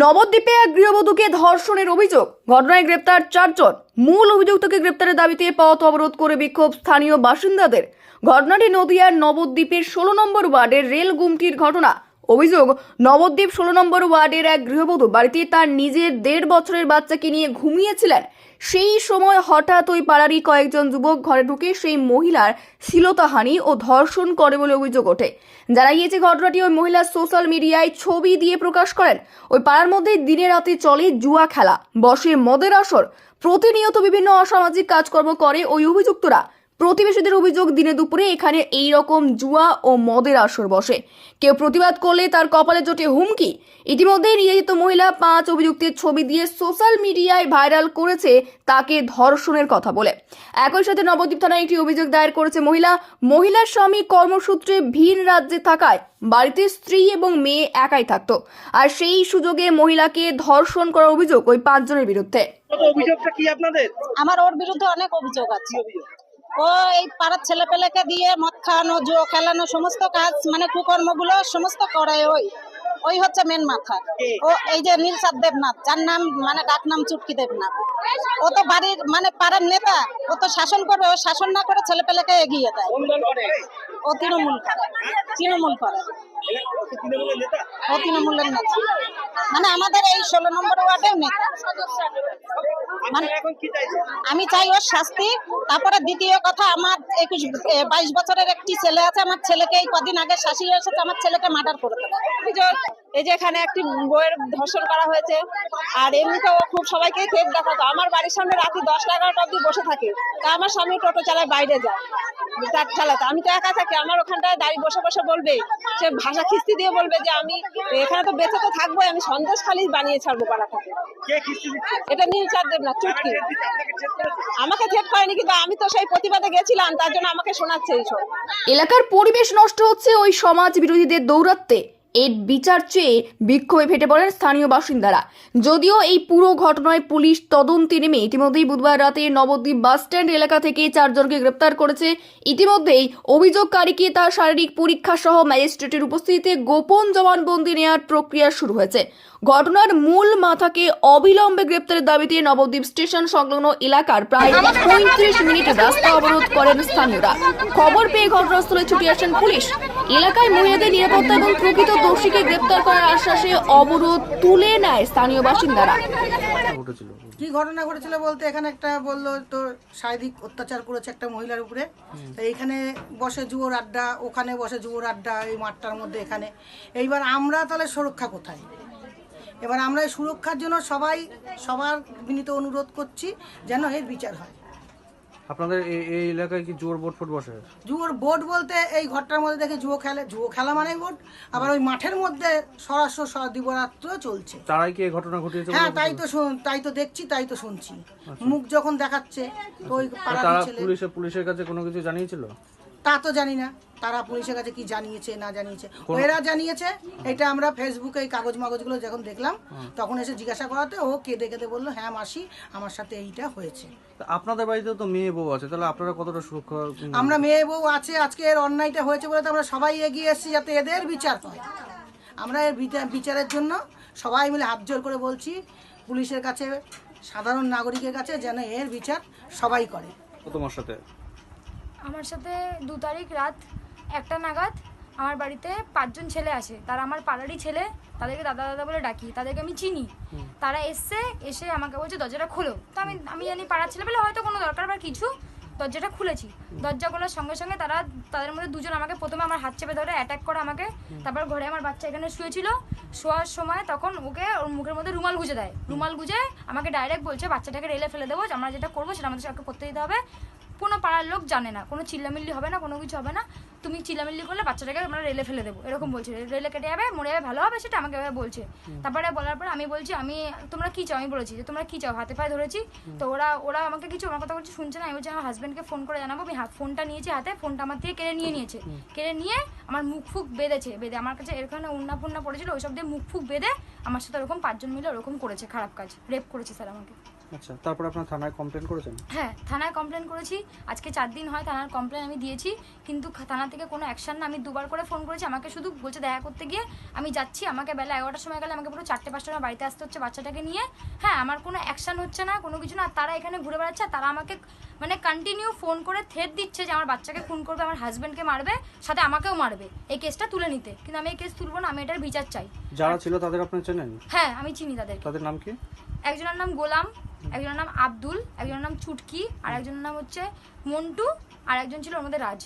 নবদ্বীপে এক গৃহবধূকে ধর্ষণের অভিযোগ। ঘটনায় গ্রেপ্তার চারজন। মূল অভিযুক্তকে গ্রেপ্তারের দাবিতে পথ অবরোধ করে বিক্ষোভ স্থানীয় বাসিন্দাদের। ঘটনাটি নদিয়ার নবদ্বীপের ষোলো নম্বর ওয়ার্ডের রেল গুমটির ঘটনা। অভিযোগ, নবদ্বীপ ষোলো নম্বর ওয়ার্ডের এক গৃহবধূ বাড়িতে তার নিজের দেড় বছরের বাচ্চাকে নিয়ে ঘুমিয়েছিলেন। সেই সময় হঠাৎ ওই পাড়ারই কয়েকজন যুবক ঘরে ঢুকে সেই মহিলার শ্লীলতাহানি ও ধর্ষণ করে বলে অভিযোগ ওঠে। জানা গিয়েছে, ঘটনাটি ওই মহিলা সোশ্যাল মিডিয়ায় ছবি দিয়ে প্রকাশ করেন। ওই পাড়ার মধ্যে দিনে রাতে চলে জুয়া খেলা, বসে মদের আসর, প্রতিনিয়ত বিভিন্ন অসামাজিক কাজকর্ম করে ওই অভিযুক্তরা। প্রতিবেশীদের অভিযোগ দিনে দুপুরে এখানে এই রকম জুয়া ও মদের আসর বসে। কেউ প্রতিবাদ করলে তার কপালে জোটে হুমকি। ইতিমধ্যেই নিয়োজিত মহিলা পাঁচ অভিযুক্তের ছবি দিয়ে সোশ্যাল মিডিয়ায় ভাইরাল করেছে তাকে ধর্ষণের কথা বলে। একই সাথে নবদ্বীপ থানায় একটি অভিযোগ দায়ের করেছে মহিলা। মহিলার স্বামী কর্মসূত্রে ভিন রাজ্যে থাকায় বাড়িতে স্ত্রী এবং মেয়ে একাই থাকতো। আর সেই সুযোগে মহিলাকে ধর্ষণ করার অভিযোগ ওই পাঁচজনের বিরুদ্ধে। অভিযোগটা কি আপনাদের? আমার ওর বিরুদ্ধে অনেক অভিযোগ আছে। ও এই পাড়ার ছেলেপেলেকে দিয়ে মদ খাওয়ানো জুয়ো খেলানো সমস্ত কাজ মানে কুকর্মগুলো সমস্ত করে ওই। ওই হচ্ছে মেন মাথা। ও এই যে নীলসাদ দেবনাথ যার নাম মানে ডাক নাম চুটকি দেবনাথ। ও তো বাড়ির মানে পাড়ার নেতা। ও তো শাসন করবে ও শাসন না করে ছেলে পেলেকে এগিয়ে দেয়। ও তৃণমূল করে। তৃণমূল করে। ও তৃণমূলের নেতা। মানে আমাদের এই ষোলো নম্বর ওয়ার্ডের নেতা। আমি চাই ওর শাস্তি। তারপরে দ্বিতীয় কথা আমার একুশ এ, বাইশ বছরের একটি ছেলে আছে আমার ছেলেকে এই কদিন আগে শাসিয়ে এসেছে আমার ছেলেকে মার্ডার করে অভিযোগ এই যে এখানে একটি বইয়ের ধর্ষণ করা হয়েছে আর এমনিতেও খুব সবাইকেই থেপ দেখাতো। আমার বাড়ির সামনে রাতে দশটা এগারোটা অব্দি বসে থাকে। তা আমার স্বামী টোটো চালায় বাইরে যায় ট্রাক চালাতে আমি তো একা থাকি আমার ওখানটায় দাঁড়িয়ে বসে বসে বলবে সে ভাষা খিস্তি দিয়ে বলবে যে আমি এখানে তো বেঁচে তো থাকবোই আমি সন্দেশ খালি বানিয়ে ছাড়বো পাড়াটাকে। কে কিস্তি দিচ্ছে? এটা নীল চাঁদ দেব না চুটকি আমাকে থেপ করেনি কিন্তু আমি তো সেই প্রতিবাদে গেছিলাম তার জন্য আমাকে শোনাচ্ছে এইসব। এলাকার পরিবেশ নষ্ট হচ্ছে ওই সমাজ বিরোধীদের দৌরাত্মে। এর বিচার চেয়ে বিক্ষোভে ফেটে পড়েন স্থানীয় বাসিন্দারা। যদিও এই পুরো ঘটনায় পুলিশ তদন্তে নেমে ইতিমধ্যেই বুধবার রাতে নবদ্বীপ বাসস্ট্যান্ড এলাকা থেকে চারজনকে গ্রেপ্তার করেছে। ইতিমধ্যেই অভিযোগকারীকে তার শারীরিক পরীক্ষা সহ ম্যাজিস্ট্রেটের উপস্থিতিতে গোপন জবানবন্দি নেওয়ার প্রক্রিয়া শুরু হয়েছে। ঘটনার মূল মাথাকে অবিলম্বে গ্রেপ্তারের দাবিতে নবদ্বীপ স্টেশন সংলগ্ন এলাকার প্রায় পঁয়ত্রিশ মিনিট রাস্তা অবরোধ করেন স্থানীয়রা। খবর পেয়ে ঘটনাস্থলে ছুটে আসেন পুলিশ। এলাকায় মহিলাদের নিরাপত্তা এবং প্রকৃত দোষীকে গ্রেপ্তার করার আশ্বাসে অবরোধ তুলে নেয় স্থানীয় বাসিন্দারা। কি ঘটনা ঘটেছিল বলতে এখানে একটা বলল তো শারীরিক অত্যাচার করেছে একটা মহিলার উপরে। এইখানে বসে যুবর আড্ডা, ওখানে বসে যুবর আড্ডা, এই মাঠটার মধ্যে এখানে। এইবার আমরা তাহলে সুরক্ষা কোথায়? এবার আমরা সুরক্ষার জন্য সবাই, সবার বিনীত অনুরোধ করছি যেন এর বিচার হয়। আপনাদের এই এলাকায় কি জুয়োর বোর্ড ফোট বসে? জুয়োর বোর্ড বলতে এই ঘরটার মধ্যে দেখে জুয়ো খেলে জুয়ো খেলা মানেই বোর্ড আবার ওই মাঠের মধ্যে সরাসর দিবরাত্র চলছে। তারাই কি এই ঘটনা ঘটিয়েছে হ্যাঁ তাই তো শুন- তাই তো দেখছি তাই তো শুনছি। মুখ যখন দেখাচ্ছে তো ওই পাড়ার ছেলে পুলিশে পুলিশের কাছে কোনো কিছু জানিয়েছিল? তা তো জানি না। তারা পুলিশের কাছে কি জানিয়েছে না জানিয়েছে। এরা জানিয়েছে এটা আমরা ফেসবুকে এই কাগজ মাগজগুলো যখন দেখলাম তখন এসে জিজ্ঞাসা করাতে ও কেঁদে কেঁদে বলল হ্যাঁ মাসি আমার সাথে এইটা হয়েছে। আপনাদের বাড়িতে তো মেয়ে বউ আছে তাহলে আপনারা কতটা সুরক্ষা আমরা মেয়ে বউ আছে আজকে এর অন্যায়টা হয়েছে বলে তো আমরা সবাই এগিয়ে এসেছি যাতে এদের বিচার পায় আমরা এর বিচা- বিচারের জন্য সবাই মিলে হাত জোর করে বলছি পুলিশের কাছে সাধারণ নাগরিকের কাছে যেন এর বিচার সবাই করে। তোমার সাথে? আমার সাথে দু তারিখ রাত একটা নাগাদ আমার বাড়িতে পাঁচজন ছেলে আসে। তারা আমার পাড়ারই ছেলে তাদেরকে দাদা দাদা বলে ডাকি তাদেরকে আমি চিনি। তারা এসছে এসে আমাকে বলছে দরজাটা খোলো। তো আমি আমি জানি পাড়ার ছেলে বলে হয়তো কোনো দরকার বা কিছু দরজাটা খুলেছি। দরজা খোলার সঙ্গে সঙ্গে তারা তাদের মধ্যে দুজন আমাকে প্রথমে আমার হাত চেপে ধরে অ্যাটাক করে আমাকে। তারপর ঘরে আমার বাচ্চা এখানে শুয়েছিল। শোয়ার সময় তখন ওকে ওর মুখের মধ্যে রুমাল গুজে দেয়। রুমাল গুজে আমাকে ডাইরেক্ট বলছে বাচ্চাটাকে রেলে ফেলে দেবো আমরা যেটা করব সেটা আমাদের সবকে করতে দিতে হবে। কোনো পাড়ার লোক জানে না। কোনো চিল্লামিল্লি হবে না কোনো কিছু হবে না। তুমি চিল্লামিল্লি করলে বাচ্চাটাকে আমরা রেলে ফেলে দেবো। এরকম বলছে। রেলে কেটে যাবে মরে যাবে ভালো হবে সেটা আমাকে এভাবে বলছে। তারপরে বলার পর আমি বলছি আমি তোমরা কি চাও? আমি বলেছি যে তোমরা কি চাও? হাতে পায়ে ধরেছি। তো ওরা ওরা আমাকে কিছু আমার কথা বলছে শুনছে না। আমি বলছি আমার হাজব্যান্ডকে ফোন করে জানাব। আমি ফোনটা নিয়েছি হাতে। ফোনটা আমার থেকে কেড়ে নিয়ে নিয়েছে। কেড়ে নিয়ে আমার মুখ ফুক বেঁধেছে বেঁধে আমার কাছে এখানে উন্না ফুন্না পড়েছিল ওইসব দিয়ে মুখ ফুক বেঁধে আমার সাথে ওরকম পাঁচজন মিলে ওরকম করেছে খারাপ কাজ রেপ করেছে স্যার আমাকে। আচ্ছা তারপরে আপনার থানায় কমপ্লেন করেছেন? হ্যাঁ থানায় কমপ্লেন করেছি। আজকে চার দিন হয় থানার কমপ্লেন আমি দিয়েছি, কিন্তু থানা থেকে কোনো অ্যাকশন না। আমি দুবার করে ফোন করেছি, আমাকে শুধু বলছে দেখা করতে গিয়ে আমি যাচ্ছি। আমাকে বেলা এগারোটার সময় গেলে আমাকে পুরো চারটে পাঁচটা সময় বাড়িতে আসতে হচ্ছে বাচ্চাটাকে নিয়ে। হ্যাঁ আমার কোনো অ্যাকশন হচ্ছে না, কোনো কিছু না। তারা এখানে ঘুরে বেড়াচ্ছে তারা আমাকে মানে কন্টিনিউ ফোন করে থেট দিচ্ছে যে আমার বাচ্চাকে খুন করবে, আমার হাজব্যান্ডকে মারবে, সাথে আমাকেও মারবে। এই কেসটা তুলে নিতে। কিন্তু আমি এই কেস তুলবো না, আমি এটার বিচার চাই। যারা ছিল তাদের আপনি চেনেন? হ্যাঁ আমি চিনি তাদের তাদের নাম কি? একজনের নাম গোলাম একজনের নাম আব্দুল একজনের নাম চুটকি আর একজনের নাম হচ্ছে মন্টু আর একজন ছিল ওর মধ্যে রাজ।